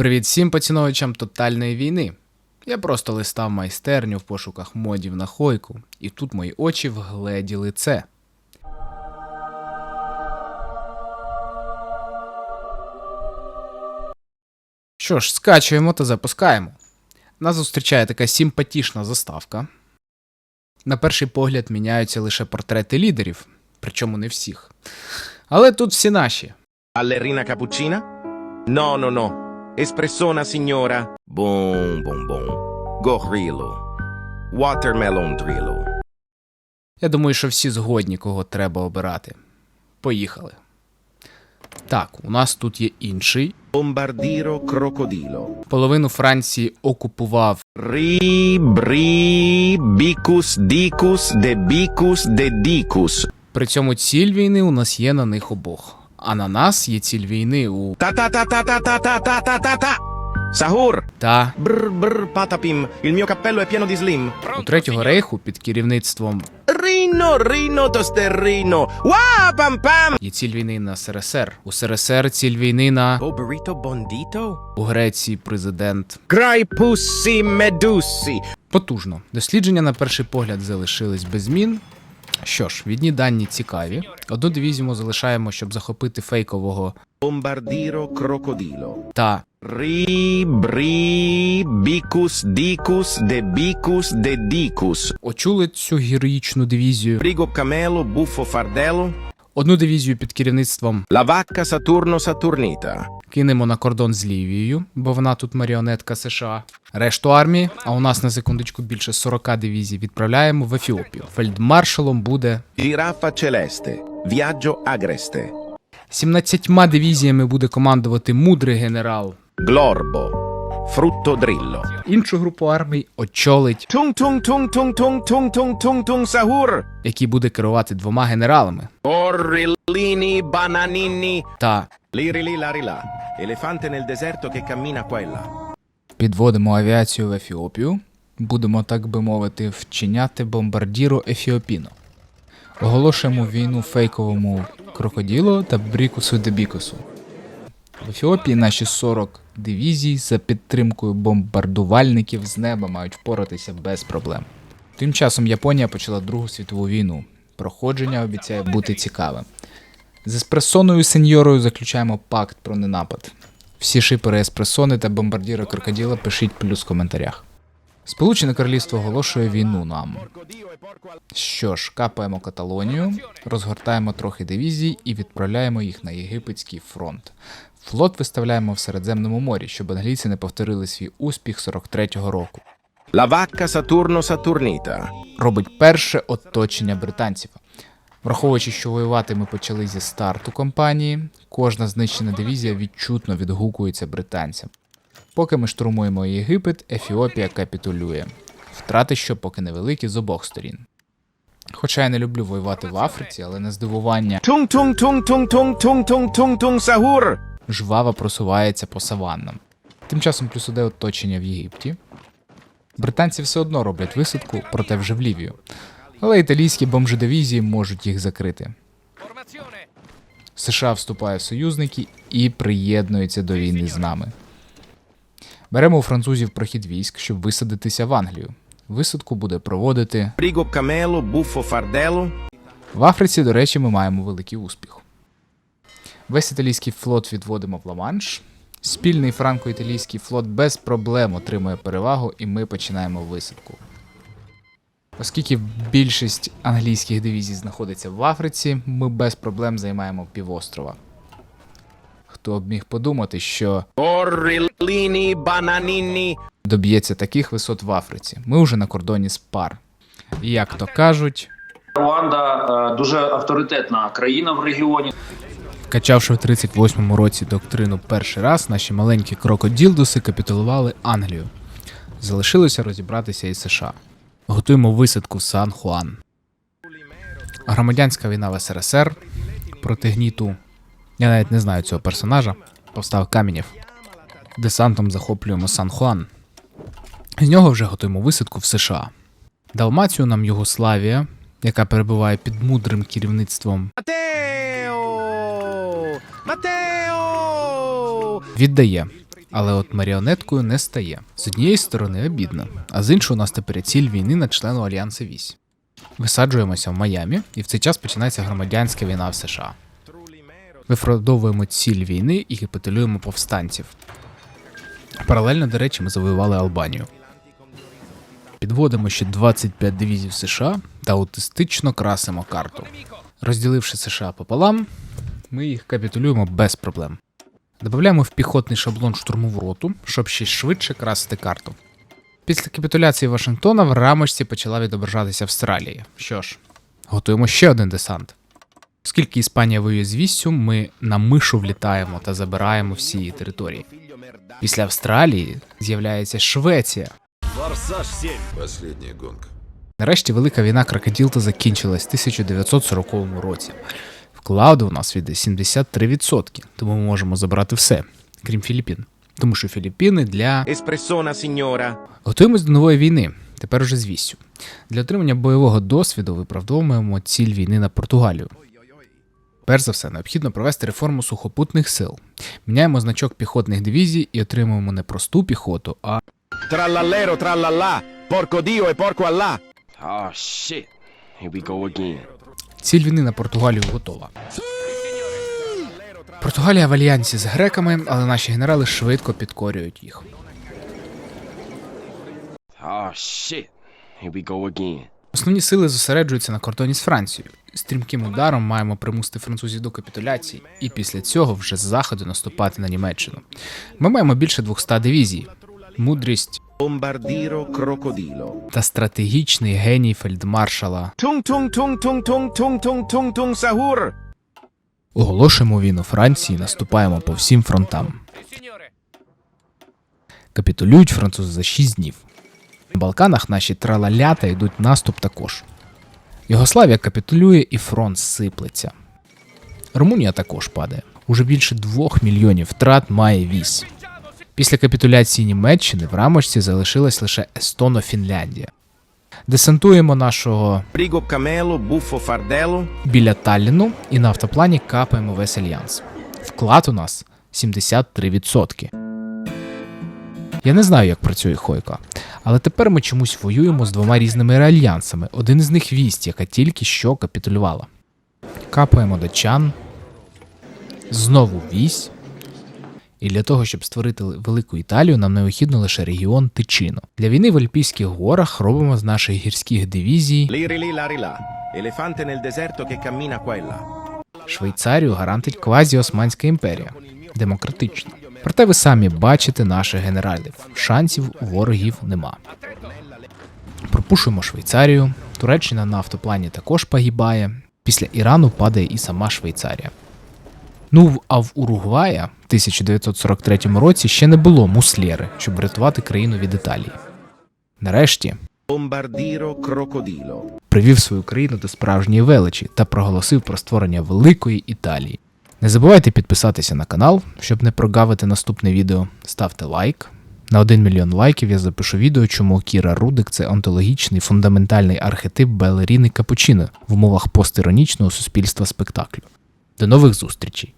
Привіт всім поціновувачам тотальної війни. Я просто листав майстерню в пошуках модів на хойку, і тут мої очі вгледіли це. Що ж, скачуємо та запускаємо. Нас зустрічає така симпатічна заставка. На перший погляд міняються лише портрети лідерів, причому не всіх. Але тут всі наші. Ballerina cappuccina? No, no. Espressona signora? Boom, boom, boom. Gorrillo. Watermelon drillo. Я думаю, що всі згодні, кого треба обирати. Поїхали. Так, у нас тут є інший. Bombardiro crocodilo. Половину Франції окупував bri, bicus, dicus, de bicus, de dicus. При цьому ціль війни у нас є на них обох. А на нас є ціль війни у ta. Sahur. та Brr brr patapim. Il mio cappello è pieno di slim. у третього рейху під керівництвом Rino, rino tosterrino. Wa pam pam. є ціль війни на СРСР. У СРСР ціль війни на Oh, burrito bondito? у Греції президент. Grai pussi medusi. Потужно. Дослідження на перший погляд залишились без змін. Що ж, відні дані цікаві. Одну дивізію залишаємо, щоб захопити фейкового бомбардіро крокоділо та Рібрі бікус дікус де бікус де дікус. Очули цю героїчну дивізію. Бріго камело буфо фардело. Одну дивізію під керівництвом vacca Saturno Saturnita. кинемо на кордон з Лівією, бо вона тут маріонетка США. Решту армії, а у нас на секундочку більше 40 дивізій, відправляємо в Ефіопію. Фельдмаршалом буде Giraffa celeste. Viaggio agreste. 17 дивізіями буде командувати мудрий генерал. Glorbo. Фрутто Дрилло. Іншу групу армій очолить Тунг-тунг-тунг-тунг-тунг-тунг-тунг-тунг Сагур, який буде керувати двома генералами. Орреліні бананіні та Лірілі-ларіла. Елефанте nel deserto che cammina qua. Підводимо авіацію в Ефіопію. Будемо, так би мовити, вчиняти бомбардіру Ефіопіно. Оголошуємо війну фейковому крокоділу та брікусу дебікусу. В Ефіопії наші 40 дивізій за підтримкою бомбардувальників з неба мають впоратися без проблем. Тим часом Японія почала Другу світову війну. Проходження обіцяє бути цікавим. З еспресоною сеньорою заключаємо пакт про ненапад. Всі шипери еспресони та бомбардіри крокоділа пишіть плюс в коментарях. Сполучене Королівство оголошує війну нам. Що ж, капаємо Каталонію, розгортаємо трохи дивізій і відправляємо їх на єгипетський фронт. Флот виставляємо в Середземному морі, щоб англійці не повторили свій успіх 43-го року. Vacca Saturno Saturnita. Робить перше оточення британців. Враховуючи, що воювати ми почали зі старту кампанії, кожна знищена дивізія відчутно відгукується британцям. Поки ми штурмуємо Єгипет, Ефіопія капітулює. Втрати що поки невеликі з обох сторін. Хоча я не люблю воювати в Африці, але на здивування Tung жваво просувається по саваннам. Тим часом плюс іде оточення в Єгипті. Британці все одно роблять висадку, проте вже в Лівію. Але італійські бомжедивізії можуть їх закрити. США вступає в союзники і приєднується до війни з нами. Беремо у французів прохід військ, щоб висадитися в Англію. Висадку буде проводити Камело, Буфо Фардело. В Африці, до речі, ми маємо великий успіх. Весь італійський флот відводимо в Ла-Манш. Спільний франко-італійський флот без проблем отримує перевагу, і ми починаємо висадку. Оскільки більшість англійських дивізій знаходиться в Африці, ми без проблем займаємо півострова. Хто б міг подумати, що bananini. доб'ється таких висот в Африці? Ми вже на кордоні з пар. Як то кажуть, Руанда е, дуже авторитетна країна в регіоні. Качавши в 38-му році доктрину перший раз, наші маленькі крокоділдуси капітулували Англію. Залишилося розібратися із США. Готуємо висадку в Сан-Хуан. Громадянська війна в СРСР проти гніту. Я навіть не знаю цього персонажа. Повстав Камінєв. Десантом захоплюємо Сан-Хуан. З нього вже готуємо висадку в США. Далмацію нам Югославія, яка перебуває під мудрим керівництвом Matteo! віддає. Але от маріонеткою не стає. З однієї сторони обідно, а з іншої у нас тепер ціль війни на члену Альянсу Вісь. Висаджуємося в Майамі, і в цей час починається громадянська війна в США. Виправдовуємо ціль війни і капітулюємо повстанців. Паралельно, до речі, ми завоювали Албанію. Підводимо ще 25 дивізій США та аутистично красимо карту. Розділивши США пополам, ми їх капітулюємо без проблем. Додаємо в піхотний шаблон штурмову роту, щоб ще швидше красити карту. Після капітуляції Вашингтона в рамочці почала відображатися Австралія. Що ж, готуємо ще один десант. Оскільки Іспанія воює з віссю, ми на мишу влітаємо та забираємо всі її території. Після Австралії з'являється Швеція. Последняя гонка. Нарешті велика війна крокоділта закінчилась в 1940 році. Вкладу у нас віде 73%, тому ми можемо забрати все, крім Філіппін. Тому що Філіппіни для Espressona, signora. Готуємось до нової війни, тепер уже з вістю. Для отримання бойового досвіду виправдовуємо ціль війни на Португалію. Перш за все, необхідно провести реформу сухопутних сил. Міняємо значок піхотних дивізій і отримуємо не просту піхоту, а Trallallero, trallallà. Porco Dio e porco Allah. Oh, shit. Here we go again. Ціль війни на Португалію готова. Португалія в альянсі з греками, але наші генерали швидко підкорюють їх. Oh, shit. Here we go again. Основні сили зосереджуються на кордоні з Францією. Стрімким ударом маємо примусити французів до капітуляції, і після цього вже з заходу наступати на Німеччину. Ми маємо більше 200 дивізій. Мудрість Бомбардіро крокоділо та стратегічний геній фельдмаршала. Тунг-тунг-тунг-тунг-тунг-тунг-тунг-тунг Сагур. Оголошуємо війну Франції, наступаємо по всім фронтам. Капітулюють французи за 6 днів. На Балканах наші тралалята йдуть наступ також. Йогославія капітулює і фронт сиплеться. Румунія також падає. Уже більше 2 мільйонів втрат має вісь. Після капітуляції Німеччини в рамочці залишилась лише Естоно-Фінляндія. Десантуємо нашого Prigo camelo, buffo fardello. біля Талліну і на автоплані капаємо весь альянс. Вклад у нас 73%. Я не знаю, як працює Хойка, але тепер ми чомусь воюємо з двома різними альянсами. Один із них вість, яка тільки що капітулювала. Капаємо дочан. Знову вісь. І для того, щоб створити велику Італію, нам необхідно лише регіон Тичино. Для війни в Альпійських горах робимо з наших гірських дивізій e. Швейцарію гарантить квазі-Османська імперія. Демократична. Проте ви самі бачите наших генералів. Шансів у ворогів нема. Пропушуємо Швейцарію. Туреччина на автоплані також погибає. Після Ірану падає і сама Швейцарія. Ну, а в Уругвая в 1943 році ще не було муслєри, щоб врятувати країну від Італії. Нарешті Bombardiro crocodilo. привів свою країну до справжньої величі та проголосив про створення великої Італії. Не забувайте підписатися на канал, щоб не прогавити наступне відео. Ставте лайк. На 1 мільйон лайків я запишу відео, чому Кіра Рудик це онтологічний фундаментальний архетип балеріни Капучино в умовах постіронічного суспільства спектаклю. До нових зустрічей!